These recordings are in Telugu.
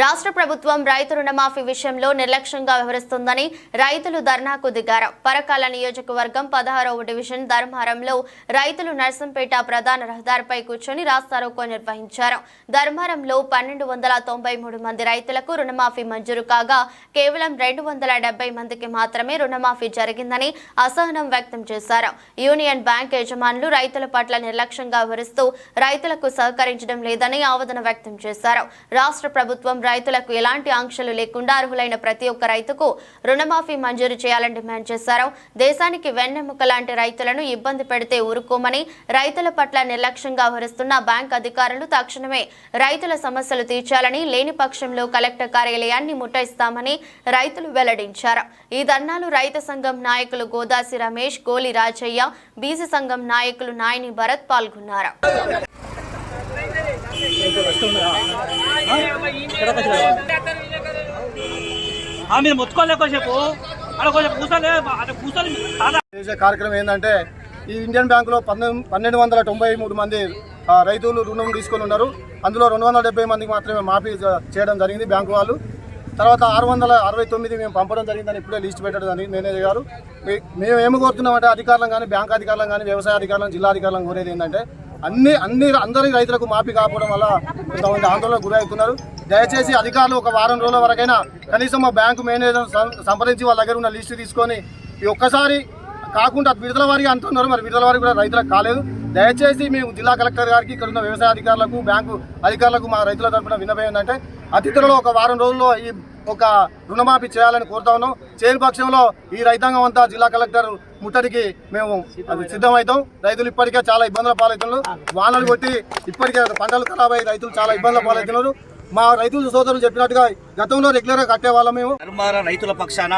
రాష్ట్ర ప్రభుత్వం రైతు రుణమాఫీ విషయంలో నిర్లక్ష్యంగా వ్యవహరిస్తుందని రైతులు ధర్నాకు దిగారు. పరకాల నియోజకవర్గం పదహారవ డివిజన్ ధర్మారంలో రైతులు నర్సంపేట ప్రధాన రహదారిపై కూర్చొని రాస్తారోకో నిర్వహించారు. ధర్మారంలో పన్నెండు వందల తొంభై మూడు మంది రైతులకు రుణమాఫీ మంజూరు కాగా కేవలం రెండు వందల డెబ్బై మందికి మాత్రమే రుణమాఫీ జరిగిందని అసహనం వ్యక్తం చేశారు. యూనియన్ బ్యాంక్ యజమానులు రైతుల పట్ల నిర్లక్ష్యంగా వ్యవహరిస్తూ రైతులకు సహకరించడం లేదని ఆవేదన వ్యక్తం చేశారు. రాష్ట్ర ప్రభుత్వం రైతులకు ఎలాంటి ఆంక్షలు లేకుండా అర్హులైన ప్రతి ఒక్క రైతుకు రుణమాఫీ మంజూరు చేయాలని డిమాండ్ చేశారు. దేశానికి వెన్నెముక లాంటి రైతులను ఇబ్బంది పెడితే ఊరుకోమని రైతుల పట్ల నిర్లక్ష్యంగా వ్యవహరిస్తున్న బ్యాంక్ అధికారులు తక్షణమే రైతుల సమస్యలు తీర్చాలని లేని పక్షంలో కలెక్టర్ కార్యాలయాన్ని ముట్టయిస్తామని రైతులు వెల్లడించారు. ఈ ధర్నాలు రైతు సంఘం నాయకులు గోదాసి రమేష్ గోలి రాజయ్య బీసీ సంఘం నాయకులు నాయని భరత్ పాల్గొన్నారు. మీరు మొత్తుకోలే అక్కడ కొంచెం కూర్చోలే అంటే చేసే కార్యక్రమం ఏంటంటే ఈ ఇండియన్ బ్యాంకులో పన్నెండు పన్నెండు వందల తొంభై మూడు మంది రైతులు రుణం తీసుకొని ఉన్నారు. అందులో రెండు వందల డెబ్బై మందికి మాత్రమే మాఫీ చేయడం జరిగింది బ్యాంకు వాళ్ళు. తర్వాత ఆరు వందల అరవై తొమ్మిది మేము పంపడం జరిగిందని ఇప్పుడే లిస్ట్ పెట్టడం జరిగింది మేనేజర్ గారు. మేము ఏమి కోరుతున్నామంటే అధికారులను కానీ బ్యాంక్ అధికారులను కానీ వ్యవసాయ అధికారులను జిల్లా అధికారులను కోరేది ఏంటంటే అన్ని అన్ని అందరి రైతులకు మాఫీ కాకపోవడం వల్ల కొంతమంది ఆందోళనకు గురవుతున్నారు. దయచేసి అధికారులు ఒక వారం రోజుల వరకైనా కనీసం మా బ్యాంకు మేనేజర్ సంప్రదించి వాళ్ళ దగ్గర ఉన్న లిస్టు తీసుకొని ఈ ఒక్కసారి కాకుండా విడుదల వారికి అంటున్నారు మరి విడుదల వారికి కూడా రైతులకు కాలేదు. దయచేసి మేము జిల్లా కలెక్టర్ గారికి ఇక్కడ ఉన్న వ్యవసాయ అధికారులకు బ్యాంకు అధికారులకు మా రైతుల తరపున విన్నపం ఏంటంటే ఒక వారం రోజుల్లో ఈ ఒక రుణమాఫీ చేయాలని కోరుతా ఉన్నాం. చేయని పక్షంలో ఈ రైతాంగం అంతా జిల్లా కలెక్టర్ ముట్టడికి మేము సిద్ధమవుతాం రైతులు ఇప్పటికే చాలా ఇబ్బందుల పాలవుతున్నారు. వానలు కొట్టి ఇప్పటికే పంటలు ఖరాబ్ అయ్యి రైతులు చాలా ఇబ్బందుల పాలవుతున్నారు. మా రైతుల సోదరులు చెప్పినట్టుగా గతంలో రెగ్యులర్గా కట్టేవాళ్ళం మేము. రైతుల పక్షాన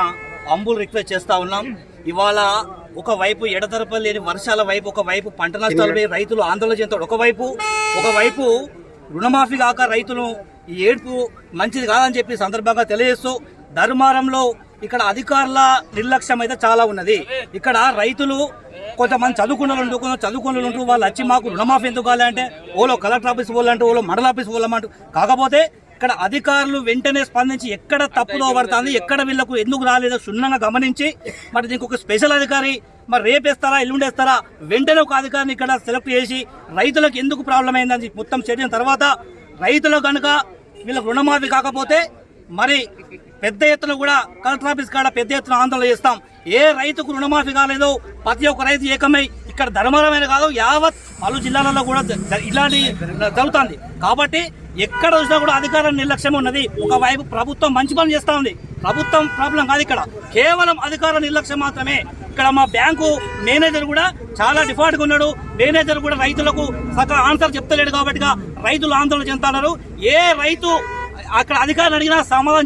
అంబులు రిక్వెస్ట్ చేస్తా ఉన్నాం. ఇవాళ ఒకవైపు ఎడతెరపలు లేని వర్షాల వైపు ఒకవైపు పంట నష్టాలపై రైతులు ఆందోళన చెందుతాడు ఒకవైపు ఒకవైపు రుణమాఫీ కాక రైతులు ఈ ఏడుపు మంచిది కాదని చెప్పి సందర్భంగా తెలియజేస్తూ ధర్మారంలో ఇక్కడ అధికారుల నిర్లక్ష్యం అయితే చాలా ఉన్నది. ఇక్కడ రైతులు కొంతమంది చదువుకున్న వాళ్ళు కొంత చదువుకున్న వాళ్ళు ఉంటూ వాళ్ళు వచ్చి మాకు రుణమాఫీ ఎందుకు కావాలంటే ఓలో కలెక్టర్ ఆఫీస్ పోవాలంటే ఓలో మండల ఆఫీస్ పోవాలంటూ కాకపోతే ఇక్కడ అధికారులు వెంటనే స్పందించి ఎక్కడ తప్పుదో పడుతుంది ఎక్కడ వీళ్ళకు ఎందుకు రాలేదో క్షుణ్ణంగా గమనించి మరి దీనికి ఒక స్పెషల్ అధికారి మరి రేపేస్తారా ఎల్లుండేస్తారా వెంటనే ఒక అధికారిని ఇక్కడ సెలెక్ట్ చేసి రైతులకు ఎందుకు ప్రాబ్లం అయిందని మొత్తం చేసిన తర్వాత రైతులు కనుక వీళ్ళకు రుణమాఫీ కాకపోతే మరి పెద్ద ఎత్తున కూడా కలెక్టర్ ఆఫీస్ కాడ పెద్ద ఎత్తున ఆందోళన చేస్తాం. ఏ రైతుకు రుణమాఫీ కాలేదు ప్రతి ఒక్క రైతు ఏకమై ఇక్కడ ధర్మరమైన కాదు యావత్ పలు జిల్లాలలో కూడా ఇలాంటి జరుగుతుంది. కాబట్టి ఎక్కడ చూసినా కూడా అధికార నిర్లక్ష్యం ఉన్నది. ఒకవైపు ప్రభుత్వం మంచి పని చేస్తూ ఉంది. ప్రభుత్వం ప్రాబ్లం కాదు ఇక్కడ. కేవలం అధికార నిర్లక్ష్యం మాత్రమే. ఇక్కడ మా బ్యాంకు మేనేజర్ కూడా చాలా డిఫాల్ట్గా ఉన్నాడు. మేనేజర్ కూడా రైతులకు సకల ఆన్సర్ చెప్తలేడు కాబట్టి రైతులు ఆందోళన చెందుతున్నారు. ఏ రైతు అక్కడ అధికారులు అడిగినా సమాధానం